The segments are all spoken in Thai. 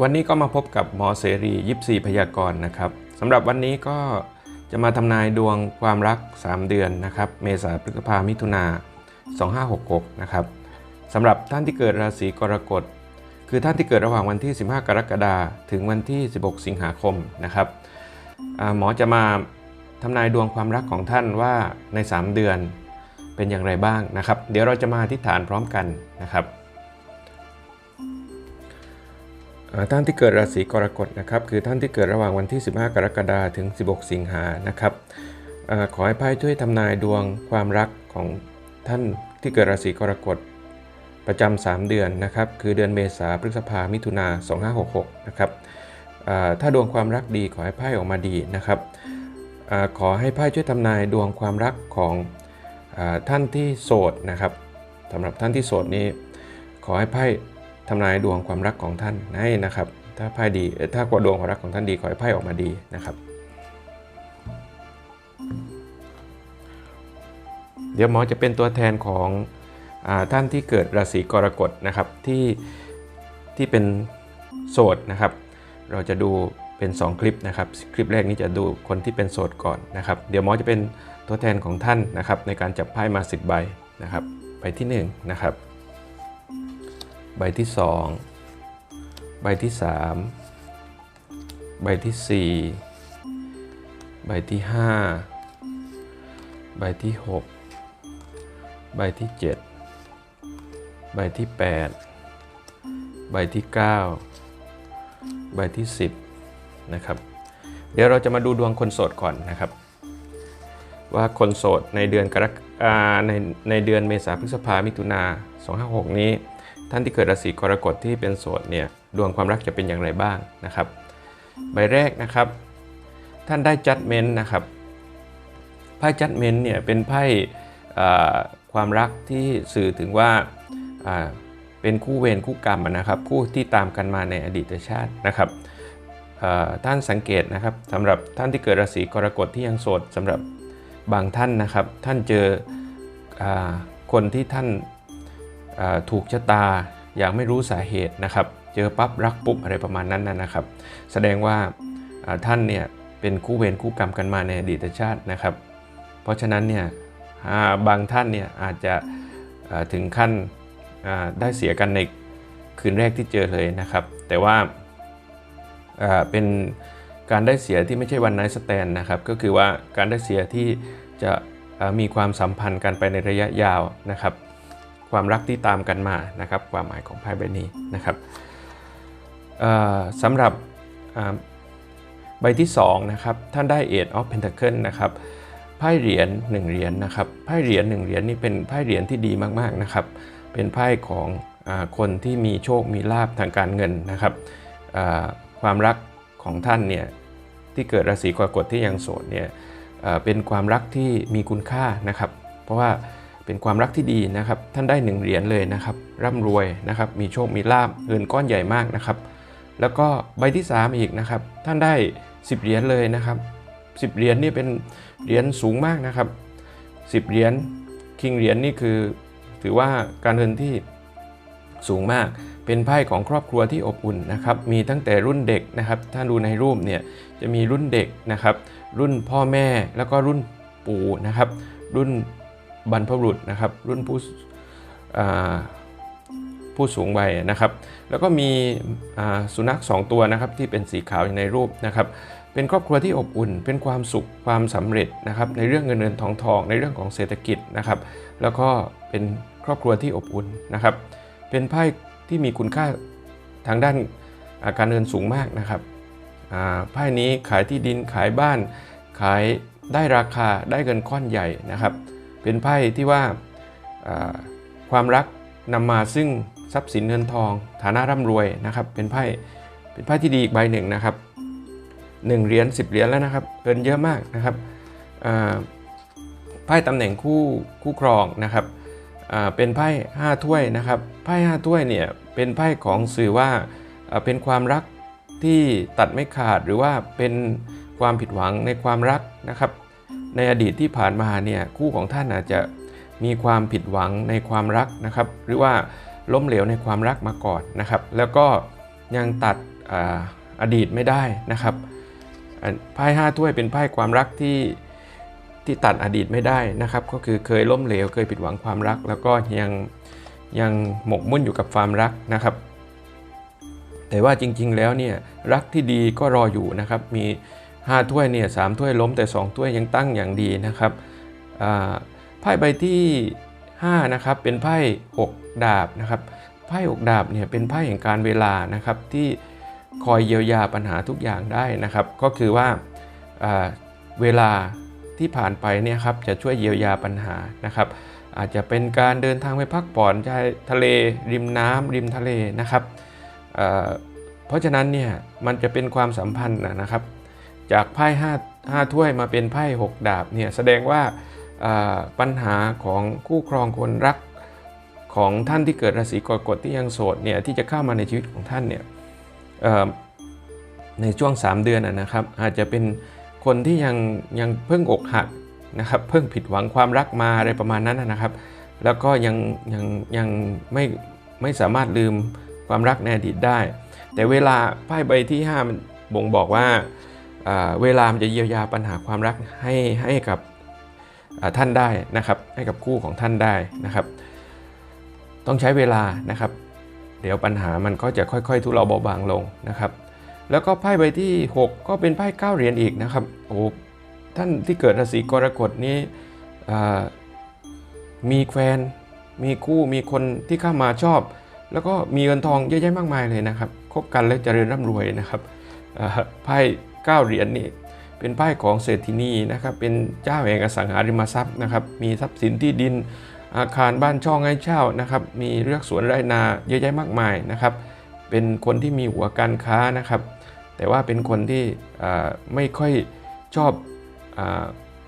วันนี้ก็มาพบกับหมอเสรียิปซีพยากรณ์นะครับสำหรับวันนี้ก็จะมาทำนายดวงความรัก 3 เดือนนะครับ เมษาพฤษภามิถุนา2566 นะครับสำหรับท่านที่เกิดราศีกรกฎ คือท่านที่เกิดระหว่างวันที่ 15 กรกฎาคมถึงวันที่ 16 สิงหาคมนะครับหมอจะมาทำนายดวงความรักของท่านว่าใน 3 เดือนเป็นอย่างไรบ้างนะครับ เดี๋ยวเราจะมาอธิษฐานพร้อมกันนะครับ ท่านที่เกิดราศีกรกฎนะครับคือท่านที่เกิดระหว่างวันที่ 15 กรกฎาคมถึง 16 สิงหานะครับอขอให้ไพ่ช่วยทำนายดวงความรักของท่านที่เกิดราศีกรกฎประจำ3เดือนนะครับคือเดือนเมษาพฤษภามิถุนา2566นะครับถ้าดวงความรักดีขอให้ไพ่ออกมาดีนะครับอขอให้ไพ่ช่วยทำนายดวงความรักของอท่านที่โสดนะครับสำหรับท่านที่โสดนี้ ขอให้ไพ่ ทำนายดวงความรักของท่านให้นะครับ ถ้าไพ่ดีถ้ากว่าดวงความรักของท่านดีขอให้ไพ่ออกมาดีนะครับ เดี๋ยวหมอจะเป็นตัวแทนของอท่านที่เกิดราศีกรกฎนะครับที่ที่เป็นโสดนะครับ เราจะดูเป็น 2 คลิปนะครับ คลิปแรกนี้จะดูคนที่เป็นโสดก่อนนะครับ เดี๋ยวหมอจะเป็นตัวแทนของท่านนะครับในการจับไพ่มา10ใบนะครับใบที่1นะครับ ใบที่ 2 ใบที่ 3 ใบที่ 4 ใบที่ 5 ใบที่ 6 ใบที่ 7 ใบที่ 8 ใบที่ 9 ใบที่ 10 นะครับ เดี๋ยวเราจะมาดูดวงคนโสดก่อนนะครับ ว่าคนโสดในเดือนกรกอ่าในในเดือนเมษาพฤษภามิถุนา256 นี้ ท่านที่เกิดราศีกรกฎที่เป็นโสดเนี่ยดวงความรักจะเป็นอย่างไรบ้างนะครับ ใบแรกนะครับ ท่านได้จัดเมนนะครับไพ่จัดเมนเนี่ยเป็นไพ่ความรักที่สื่อถึงว่าเป็นคู่เวรคู่กรรมนะครับ คู่ที่ตามกันมาในอดีตชาตินะครับท่านสังเกตนะครับสำหรับท่านที่เกิดราศีกรกฎที่ยังโสดสำหรับบางท่านนะครับ ท่านเจออคนที่ท่าน ถูกชะตาอย่างไม่รู้สาเหตุนะครับ เจอปั๊บรักปุ๊บอะไรประมาณนั้นนะครับ แสดงว่าท่านเนี่ยเป็นคู่เวรคู่กรรมกันมาในอดีตชาตินะครับ เพราะฉะนั้นเนี่ยาบางท่านเนี่ยอาจจะถึงขั้นได้เสียกันในคืนแรกที่เจอเลยนะครับ แต่ว่าาเป็นการได้เสียที่ไม่ใช่วันไนสแตนนะครับ ก็คือว่าการได้เสียที่จะมีความสัมพันธ์กันไปในระยะยาวนะครับ ความรักที่ตามกันมานะครับความหมายของไพ่ใบนี้นะครับสำหรับใบที่2นะครับท่านได้ Eight of Pentacle นะครับไพ่เหรียญ1เหรียญนะครับไพ่เหรียญ1เหรียญนี่เป็นไพ่เหรียญที่ดีมากๆนะครับเป็นไพ่ของอคนที่มีโชคมีลาภทางการเงินนะครับความรักของท่านเนี่ยที่เกิดราศีกรกฎที่ยังโสดเนี่ยเป็นความรักที่มีคุณค่านะครับ เพราะว่า เป็นความรักที่ดีนะครับ ท่านได้หนึ่งเหรียญเลยนะครับ ร่ำรวยนะครับ มีโชค มีลาบเงินก้อนใหญ่มากนะครับ แล้วก็ใบที่ 3 อีกนะครับ ท่านได้ 10 เหรียญเลยนะครับ 10 เหรียญนี่เป็นเหรียญสูงมากนะครับ 10 เหรียญคิงเหรียญนี่คือถือว่าการเงินที่สูงมาก เป็นไพ่ของครอบครัวที่อบอุ่นนะครับ มีตั้งแต่รุ่นเด็กนะครับ ถ้าดูในรูปเนี่ยจะมีรุ่นเด็กนะครับ รุ่นพ่อแม่แล้วก็รุ่นปู่นะครับ รุ่น บรรพบุรุษนะครับรุ่นผู้ผู้สูงวัยนะครับ แล้วก็มีสุนัข 2 ตัวนะครับที่เป็นสีขาวอยู่ในรูปนะครับ เป็นครอบครัวที่อบอุ่น เป็นความสุขความสำเร็จนะครับในเรื่องเงินเงินทองทองในเรื่องของเศรษฐกิจนะครับ แล้วก็เป็นครอบครัวที่อบอุ่นนะครับ เป็นไพ่ที่มีคุณค่าทางด้านาการเงินสูงมากนะครับไพ่นี้ขายที่ดินขายบ้านขายได้ราคาได้เงินก้อนใหญ่นะครับ เป็นไพ่ที่ว่าความรักนำมาซึ่งทรัพย์สินเงินทอง ฐานะร่ำรวยนะครับ เป็นไพ่เป็นไพ่ที่ดีอีกใบหนึ่งนะครับหนึ่งเหรียญสิบเหรียญแล้วนะครับเงินเยอะมากนะครับไพ่ตำแหน่งคู่คู่ครองนะครับเป็นไพ่ห้าถ้วยนะครับไพ่ห้าถ้วยเนี่ยเป็นไพ่ของสื่อว่าเป็นความรักที่ตัดไม่ขาดหรือว่าเป็นความผิดหวังในความรักนะครับ ในอดีตที่ผ่านมาเนี่ยคู่ของท่านอาจจะมีความผิดหวังในความรักนะครับ หรือว่าล้มเหลวในความรักมาก่อนนะครับ แล้วก็ยังตัดออดีตไม่ได้นะครับไพ่ห้าถ้วยเป็นไพ่ความรักที่ที่ตัดอดีตไม่ได้นะครับ ก็คือเคยล้มเหลวเคยผิดหวังความรัก แล้วก็ยังยังหมกมุ่นอยู่กับความรักนะครับ แต่ว่าจริงๆแล้วเนี่ยรักที่ดีก็รออยู่นะครับมี 5ถ้วยเนี่ยสถ้วยล้มแต่ 2 ถ้วยยังตั้งอย่างดีนะครับไพ่ใบที่ 5 นะครับ เป็นไพ่6ดาบนะครับไพ่6ดาบเนี่ยเป็นไพ่แห่งการเวลานะครับที่คอยเยียวยาปัญหาทุกอย่างได้นะครับ ก็คือว่าาเวลาที่ผ่านไปเนี่ยครับจะช่วยเยียวยาปัญหานะครับ อาจจะเป็นการเดินทางไปพักผ่อนชายทะเล ริมน้ำริมทะเลนะครับ เพราะฉะนั้นเนี่ยมันจะเป็นความสัมพันธ์นะครับ จากไพ่5 5ถ้วยมาเป็นไพ่6ดาบเนี่ยแสดงว่าปัญหาของคู่ครองคนรักของท่านที่เกิดราศีกรกฎที่ยังโสดเนี่ยที่จะเข้ามาในชีวิตของท่านเนี่ยในช่วง 3 เดือนนะครับอาจจะเป็นคนที่ยังยังเพิ่งอกหักนะครับเพิ่งผิดหวังความรักมาอะไรประมาณนั้นนะครับ แล้วก็ยังยังยังไม่ไม่สามารถลืมความรักในอดีตได้ แต่เวลาไพ่ใบที่5มันบ่งบอกว่า เวลามันจะเยียวยาปัญหาความรักให้ให้กับท่านได้นะครับ ให้กับคู่ของท่านได้นะครับ ต้องใช้เวลานะครับ เดี๋ยวปัญหามันก็จะค่อยๆ ทุเลาเบาบางลงนะครับ แล้วก็ไพ่ใบที่ 6 ก็เป็นไพ่9เหรียญอีกนะครับโอ้ท่านที่เกิดราศีกรกฎนี้มีแฟนมีคู่มีคนที่เข้ามาชอบ แล้วก็มีเงินทองเยอะแยะมากมายเลยนะครับคบกันแล้วจเจริญร่ำรวยนะครับไพ่ เก้าเหรียญนี่เป็นไพ่ของเศรษฐินีนะครับเป็นเจ้าแห่งอสังหาริมทรัพย์นะครับมีทรัพย์สินที่ดินอาคารบ้านช่องให้เช่านะครับมีเรือกสวนไร่นาเยอะแยะมากมายนะครับเป็นคนที่มีหัวการค้านะครับ แต่ว่าเป็นคนที่ไม่ค่อยชอบอ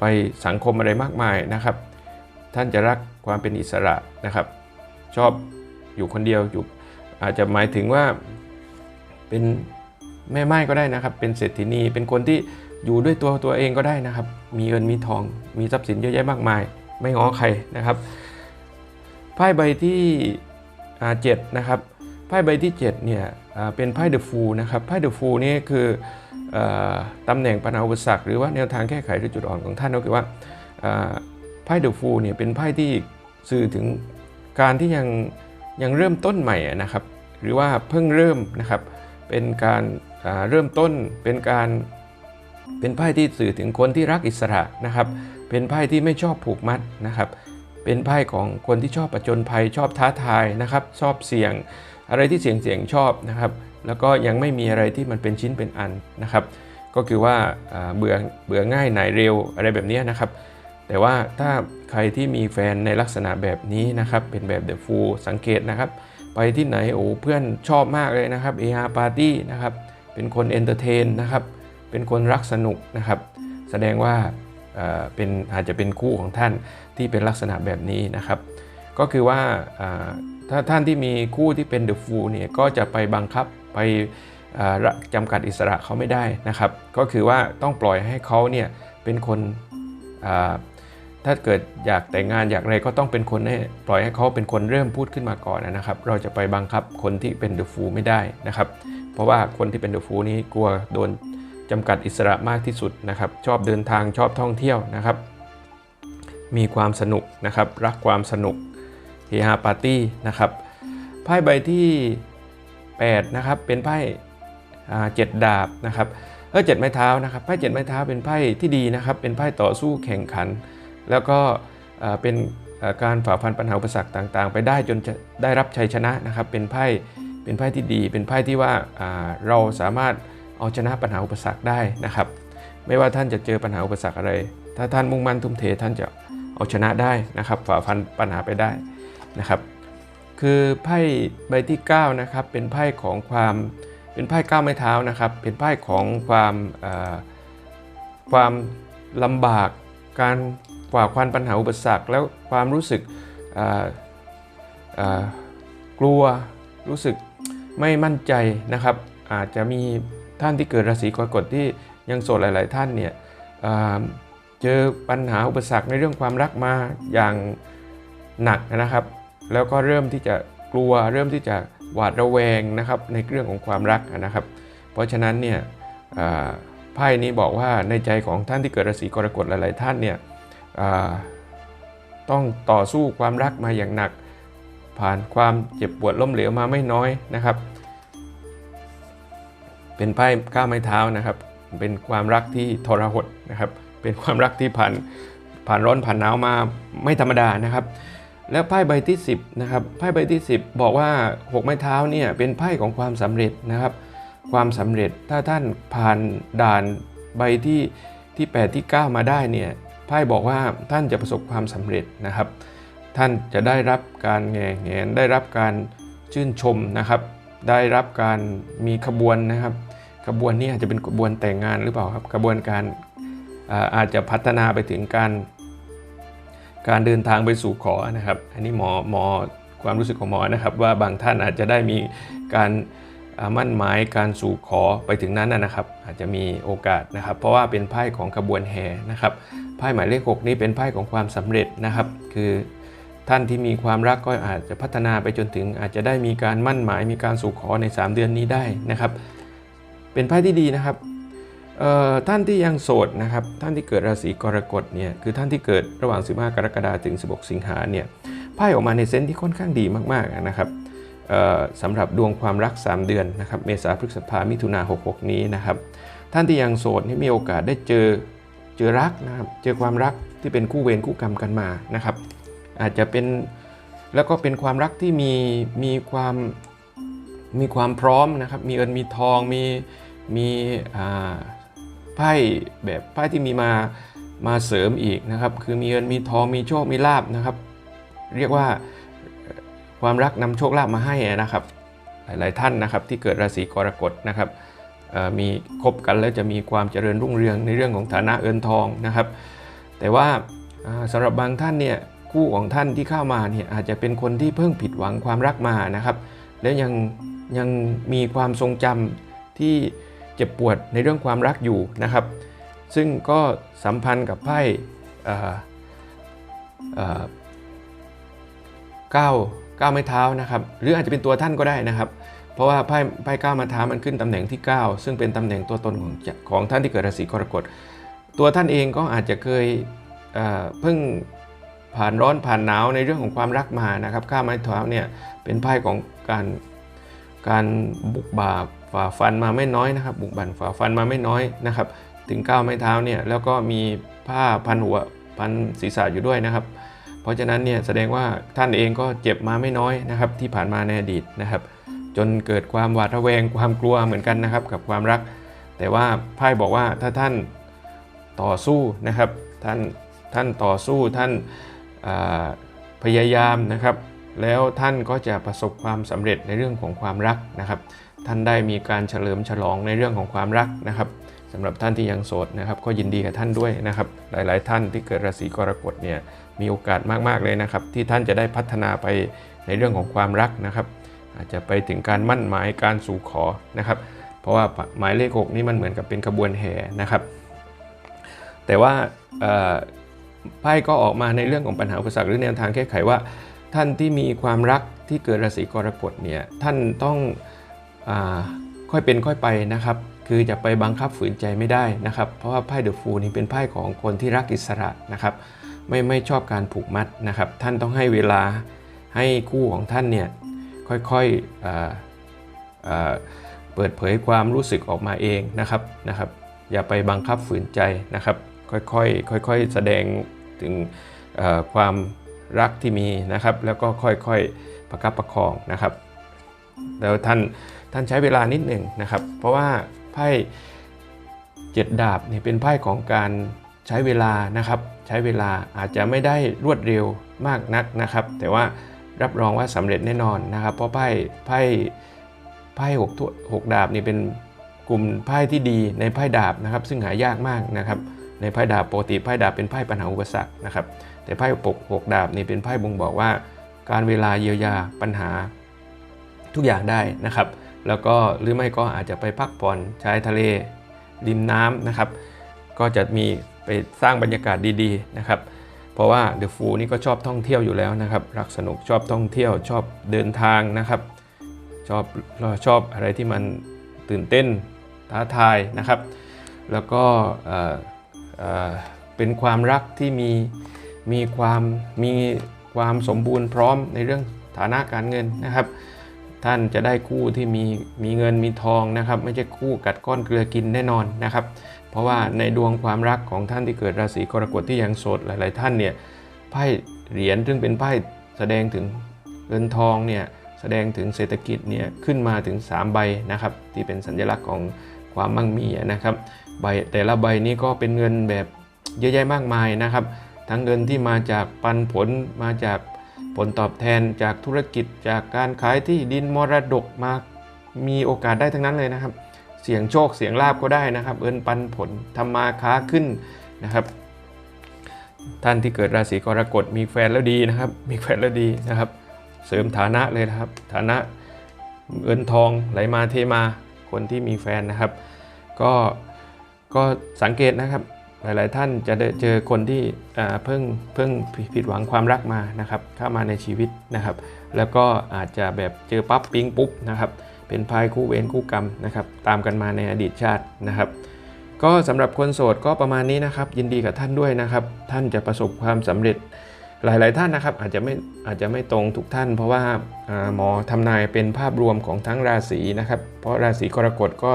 ไปสังคมอะไรมากมายนะครับ ท่านจะรักความเป็นอิสระนะครับ ชอบอยู่คนเดียวอยู่อาจจะหมายถึงว่าเป็น แม่ไม้ก็ได้นะครับ เป็นเศรษฐินี เป็นคนที่อยู่ด้วยตัวตัวเองก็ได้นะครับ มีเงินมีทอง มีทรัพย์สินเยอะแยะมากมาย ไม่ง้อใครนะครับ ไพ่ใบที่เจ็ดนะครับ ไพ่ใบที่7เนี่ยเป็นไพ่เดอะฟูนะครับ ไพ่เดอะฟูนี่คืออตำแหน่งปัญหาอุปสรรคหรือว่าแนวทางแก้ไขหรือจุดอ่อนของท่านก็คือว่าไพ่เดอะฟูเนี่ยเป็นไพ่ที่สื่อถึงการที่ยังยังเริ่มต้นใหม่นะครับ หรือว่าเพิ่งเริ่มนะครับเป็นการ เริ่มต้นเป็นการเป็นไพ่ที่สื่อถึงคนที่รักอิสระนะครับ เป็นไพ่ที่ไม่ชอบผูกมัดนะครับ เป็นไพ่ของคนที่ชอบประจนภัยชอบท้าทายนะครับ ชอบเสี่ยง อะไรที่เสี่ยงเสี่ยงชอบนะครับ แล้วก็ยังไม่มีอะไรที่มันเป็นชิ้นเป็นอันนะครับ ก็คือว่าเบื่อเบื่อง่ายหน่ายเร็วอะไรแบบนี้นะครับ แต่ว่าถ้าใครที่มีแฟนในลักษณะแบบนี้นะครับ เป็นแบบเดอะฟูสังเกตนะครับ ไปที่ไหนโอ้เพื่อนชอบมากเลยนะครับเอฮาปาร์ตี้นะครับ เป็นคนเอนเตอร์เทนนะครับ เป็นคนรักสนุกนะครับ แสดงว่าเป็นอาจจะเป็นคู่ของท่านที่เป็นลักษณะแบบนี้นะครับ ก็คือว่าถ้าท่านที่มีคู่ที่เป็นเดอะฟูเนี่ยก็จะไปบังคับไปอ่าจำกัดอิสระเขาไม่ได้นะครับ ก็คือว่าต้องปล่อยให้เขาเนี่ยเป็นคนถ้าเกิดอยากแต่งงานอยากอะไรก็ต้องเป็นคนให้ปล่อยให้เขาเป็นคนเริ่มพูดขึ้นมาก่อนนะครับ เราจะไปบังคับคนที่เป็นเดอะฟูไม่ได้นะครับ เพราะว่าคนที่เป็นเดอะฟูนี้กลัวโดนจำกัดอิสระมากที่สุดนะครับ ชอบเดินทางชอบท่องเที่ยวนะครับ มีความสนุกนะครับ รักความสนุกเฮฮาปาร์ตี้นะครับไพ่ใบที่ 8 นะครับ เป็นไพ่เจ็ดดาบนะครับเออเจ็ดไม้เท้านะครับไพ่เจ็ดไม้เท้าเป็นไพ่ที่ดีนะครับ เป็นไพ่ต่อสู้แข่งขัน แล้วก็เป็นการฝ่าฟันปัญหาอุปสรรคต่างๆ ไปได้จนจะได้รับชัยชนะนะครับ เป็นไพ่ เป็นไพ่ที่ดี เป็นไพ่ที่ว่าอ่าเราสามารถเอาชนะปัญหาอุปสรรคได้นะครับ ไม่ว่าท่านจะเจอปัญหาอุปสรรคอะไร ถ้าท่านมุ่งมั่นทุ่มเทท่านจะเอาชนะได้นะครับ ฝ่าฟันปัญหาไปได้นะครับ คือไพ่ใบที่9นะครับเป็นไพ่ของความเป็นไพ่ก้าวไม้เท้านะครับ เป็นไพ่ของความเอ่อความลำบากการฝ่าควันปัญหาอุปสรรค แล้วความรู้สึกเอ่อเอ่อกลัวรู้สึก ไม่มั่นใจนะครับ อาจจะมีท่านที่เกิดราศีกรกฎที่ยังโสดหลาย ๆ ท่านเนี่ยเจอปัญหาอุปสรรคในเรื่องความรักมาอย่างหนักนะครับ แล้วก็เริ่มที่จะกลัวเริ่มที่จะหวาดระแวงนะครับในเรื่องของความรักนะครับ เพราะฉะนั้นเนี่ยไพ่นี้บอกว่าในใจของท่านที่เกิดราศีกรกฎหลาย ๆ ท่านเนี่ยต้องต่อสู้ความรักมาอย่างหนัก ผ่านความเจ็บปวดล้มเหลวมาไม่น้อยนะครับ เป็นไพ่ก้าวไม้เท้านะครับ เป็นความรักที่ทรหดนะครับ เป็นความรักที่ผ่านผ่านร้อนผ่านหนาวมาไม่ธรรมดานะครับ แล้วไพ่ใบที่ 10นะครับไพ่ใบที่ 10 บอกว่า 6 ไม้เท้าเนี่ยเป็นไพ่ของความสำเร็จนะครับ ความสำเร็จถ้าท่านผ่านด่านใบที่ที่ 8 ที่ 9 มาได้เนี่ยไพ่บอกว่าท่านจะประสบความสำเร็จนะครับ ท่านจะได้รับการแง่แงนได้รับการชื่นชมนะครับ ได้รับการมีขบวนนะครับขบวนนี้อาจจะเป็นขบวนแต่งงานหรือเปล่าครับขบวนการอาจจะพัฒนาไปถึงการ การเดินทางไปสู่ขอนะครับ อันนี้หมอหมอความรู้สึกของหมอนะครับ ว่าบางท่านอาจจะได้มีการมั่นหมายการสู่ขอไปถึงนั้นนะครับ อาจจะมีโอกาสนะครับ เพราะว่าเป็นไพ่ของขบวนแห่นะครับไพ่หมายเลข6นี้เป็นไพ่ของความสำเร็จนะครับ คือ ท่านที่มีความรักก็อาจจะพัฒนาไปจนถึง อาจจะได้มีการมั่นหมายมีการสู่ขอใน 3 เดือนนี้ได้นะครับ เป็นไพ่ที่ดีนะครับเอ่อท่านที่ยังโสดนะครับท่านที่เกิดราศีกรกฎเนี่ยคือท่านที่เกิดระหว่าง 15 กรกฎาคมถึง 16 สิงหาเนี่ยไพ่ออกมาในเซนส์ที่ค่อนข้างดีมากๆนะครับเอ่อสำหรับดวงความรัก 3 เดือนนะครับเมษาพฤษภามิถุนา66 นี้นะครับท่านที่ยังโสดนี่มีโอกาสได้เจอเจอรักนะครับเจอความรักที่เป็นคู่เวรคู่กรรมกันมานะครับ อาจจะเป็นแล้วก็เป็นความรักที่มีมีความมีความพร้อมนะครับ มีเอิญมีทองมีมีไพ่แบบไพ่ที่มีมามาเสริมอีกนะครับ คือมีเงินมีทองมีโชคมีลาบนะครับ เรียกว่าความรักนำโชคลาภมาให้นะครับ หลายๆท่านนะครับที่เกิดราศีกรกฎนะครับมีคบกันแล้วจะมีความเจริญรุ่งเรืองในเรื่องของฐานะเอินทองนะครับ แต่ว่าอ่าสำหรับบางท่านเนี่ย คู่ของท่านที่เข้ามาเนี่ยอาจจะเป็นคนที่เพิ่งผิดหวังความรักมานะครับ แล้วยังยังมีความทรงจำที่เจ็บปวดในเรื่องความรักอยู่นะครับ ซึ่งก็สัมพันธ์กับไพ่เก้าวก้าวไม้เท้านะครับ หรืออาจจะเป็นตัวท่านก็ได้นะครับ เพราะว่าไพ่ไพ่ก้าวไม้เท้ามันขึ้นตำแหน่งที่ 9 ซึ่งเป็นตำแหน่งตัวตนของของท่านที่เกิดราศีกรกฎตัวท่านเองก็อาจจะเคยเพิ่ง ผ่านร้อนผ่านหนาวในเรื่องของความรักมานะครับก้าไม้เท้าเนี่ยเป็นไพ่ของการการบุกบาฝ่าฟันมาไม่น้อยนะครับ บุกบั่นฝ่าฟันมาไม่น้อยนะครับ ถึงก้าวไม้เท้าเนี่ยแล้วก็มีผ้าพันหัวพันศีรษะอยู่ด้วยนะครับ เพราะฉะนั้นเนี่ยแสดงว่าท่านเองก็เจ็บมาไม่น้อยนะครับ ที่ผ่านมาในอดีตนะครับ จนเกิดความหวาดระแวงความกลัวเหมือนกันนะครับ กับความรัก แต่ว่าไพ่บอกว่าถ้าท่านต่อสู้นะครับ ท่านท่านต่อสู้ท่านอ่า พยายามนะครับ แล้วท่านก็จะประสบความสำเร็จในเรื่องของความรักนะครับ ท่านได้มีการเฉลิมฉลองในเรื่องของความรักนะครับสำหรับท่านที่ยังโสดนะครับ ก็ยินดีกับท่านด้วยนะครับ หลาย ๆ ท่านที่เกิดราศีกรกฎเนี่ยมีโอกาสมาก ๆ เลยนะครับ ที่ท่านจะได้พัฒนาไปในเรื่องของความรักนะครับ อาจจะไปถึงการมั่นหมายการสู่ขอนะครับ เพราะว่าหมายเลข6นี่มันเหมือนกับเป็นขบวนแห่นะครับ แต่ว่า ไพ่ก็ออกมาในเรื่องของปัญหาอุปสรรคหรือแนวทางแก้ไขว่า ท่านที่มีความรักที่เกิดราศีกรกฎเนี่ยท่านต้องอค่อยเป็นค่อยไปนะครับ คือจะไปบังคับฝืนใจไม่ได้นะครับ เพราะว่าไพ่เดอะฟูนี่เป็นไพ่ของคนที่รักอิสระนะครับไม่ไม่ชอบการผูกมัดนะครับ ท่านต้องให้เวลาให้คู่ของท่านเนี่ยค่อยๆอ่าอ่าเปิดเผยความรู้สึกออกมาเองนะครับนะครับ อย่าไปบังคับฝืนใจนะครับ ค่อยๆค่อยๆแสดงถึงความรักที่มีนะครับ แล้วก็ค่อยๆประคับประคองนะครับ แล้วท่านท่านใช้เวลานิดหนึ่งนะครับ เพราะว่าไพ่เจ็ดดาบเนี่ยเป็นไพ่ของการใช้เวลานะครับ ใช้เวลาอาจจะไม่ได้รวดเร็วมากนักนะครับ แต่ว่ารับรองว่าสำเร็จแน่นอนนะครับ เพราะไพ่ไพ่ไพ่หกถ้วหกดาบนี่เป็นกลุ่มไพ่ที่ดีในไพ่ดาบนะครับ ซึ่งหายากมากนะครับ ในไพ่ดาบปกติไพ่ดาบเป็นไพ่ปัญหาอุปสรรคนะครับแต่ไพ่ปกหกดาบนี่เป็นไพ่บ่งบอกว่า การเวลาเยียวยาปัญหาทุกอย่างได้นะครับ แล้วก็หรือไม่ก็อาจจะไปพักผ่อนชายทะเลริมน้ำนะครับ ก็จะมีไปสร้างบรรยากาศดีๆนะครับ เพราะว่าเดอะฟูนี่ก็ชอบท่องเที่ยวอยู่แล้วนะครับ รักสนุกชอบท่องเที่ยว ชอบเดินทางนะครับ ชอบชอบอะไรที่มันตื่นเต้นท้าทายนะครับ แล้วก็ เป็นความรักที่มีมีความมีความสมบูรณ์พร้อมในเรื่องฐานะการเงินนะครับ ท่านจะได้คู่ที่มีมีเงินมีทองนะครับ ไม่ใช่คู่กัดก้อนเกลือกินแน่นอนนะครับ เพราะว่าในดวงความรักของท่านที่เกิดราศีกรกฎที่ยังโสดหลาย ๆ ท่านเนี่ยไพ่เหรียญซึ่งเป็นไพ่แสดงถึงเงินทองเนี่ยแสดงถึงเศรษฐกิจเนี่ยขึ้นมาถึง 3 ใบนะครับ ที่เป็นสัญลักษณ์ของความมั่งมีนะครับ ใบแต่ละใบนี้ก็เป็นเงินแบบเยอะแยะมากมายนะครับ ทั้งเงินที่มาจากปันผลมาจากผลตอบแทนจากธุรกิจจากการขายที่ดินมรดกมามีโอกาสได้ทั้งนั้นเลยนะครับ เสียงโชคเสียงลาบก็ได้นะครับ เอินปันผลทำมาค้าขึ้นนะครับ ท่านที่เกิดราศีกรกฎมีแฟนแล้วดีนะครับ มีแฟนแล้วดีนะครับ เสริมฐานะเลยนะครับ ฐานะเงินทองไหลมาเทมาคนที่มีแฟนนะครับ ก็ ก็สังเกตนะครับหลาย ๆ ท่านจะเจอคนที่เพิ่งเพิ่งผิดหวังความรักมานะครับเข้ามาในชีวิตนะครับ แล้วก็อาจจะแบบเจอปั๊บปิ๊งปุ๊บนะครับ เป็นพายคู่เวรคู่กรรมนะครับตามกันมาในอดีตชาตินะครับ ก็สำหรับคนโสดก็ประมาณนี้นะครับ ยินดีกับท่านด้วยนะครับ ท่านจะประสบความสำเร็จหลาย ๆ ท่านนะครับอาจจะไม่อาจจะไม่ตรงทุกท่าน เพราะว่าอ่าหมอทำนายเป็นภาพรวมของทั้งราศีนะครับ เพราะราศีกรกฎก็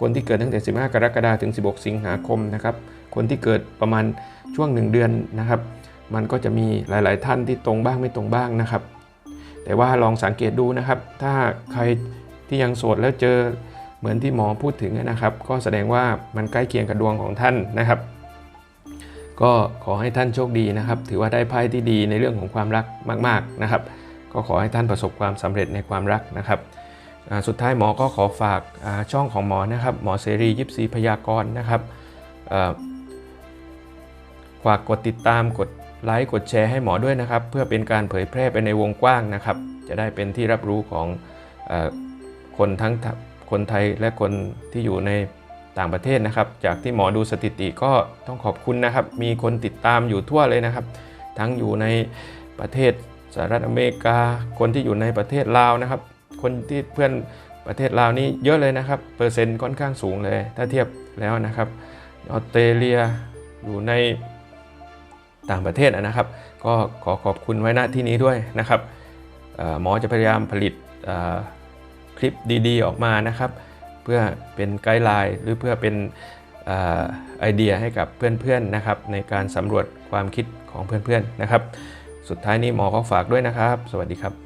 คนที่เกิดตั้งแต่ 15 กรกฎาคมถึง 16 สิงหาคมนะครับคนที่เกิดประมาณช่วง 1 เดือนนะครับ มันก็จะมีหลาย ๆ ท่านที่ตรงบ้างไม่ตรงบ้างนะครับ แต่ว่าลองสังเกตดูนะครับ ถ้าใครที่ยังโสดแล้วเจอเหมือนที่หมอพูดถึงนะครับ ก็แสดงว่ามันใกล้เคียงกับดวงของท่านนะครับ ก็ขอให้ท่านโชคดีนะครับ ถือว่าได้ไพ่ที่ดีในเรื่องของความรักมาก ๆนะครับ ก็ขอให้ท่านประสบความสำเร็จในความรักนะครับ สุดท้ายหมอก็ขอฝากช่องของหมอนะครับหมอเสรียิปซีพยากรณ์นะครับฝากกดติดตามกดไลค์กดแชร์ให้หมอด้วยนะครับ เพื่อเป็นการเผยแพร่ไปในวงกว้างนะครับ จะได้เป็นที่รับรู้ของอคนทั้งคนไทยและคนที่อยู่ในต่างประเทศนะครับ จากที่หมอดูสถิติก็ต้องขอบคุณนะครับ มีคนติดตามอยู่ทั่วเลยนะครับ ทั้งอยู่ในประเทศสหรัฐอเมริกา คนที่อยู่ในประเทศลาวนะครับ คนที่เพื่อนประเทศลาวนี่เยอะเลยนะครับ เปอร์เซ็นต์ค่อนข้างสูงเลย ถ้าเทียบแล้วนะครับออสเตรเลียอยู่ในต่างประเทศนะครับ ก็ขอขอบคุณไว้ณที่นี้ด้วยนะครับหมอจะพยายามผลิตคลิปดีๆ ออกมานะครับ เพื่อเป็นไกด์ไลน์หรือเพื่อเป็นอไอเดียให้กับเพื่อนๆนะครับ ในการสำรวจความคิดของเพื่อนๆนะครับ สุดท้ายนี้หมอก็ฝากด้วยนะครับ สวัสดีครับ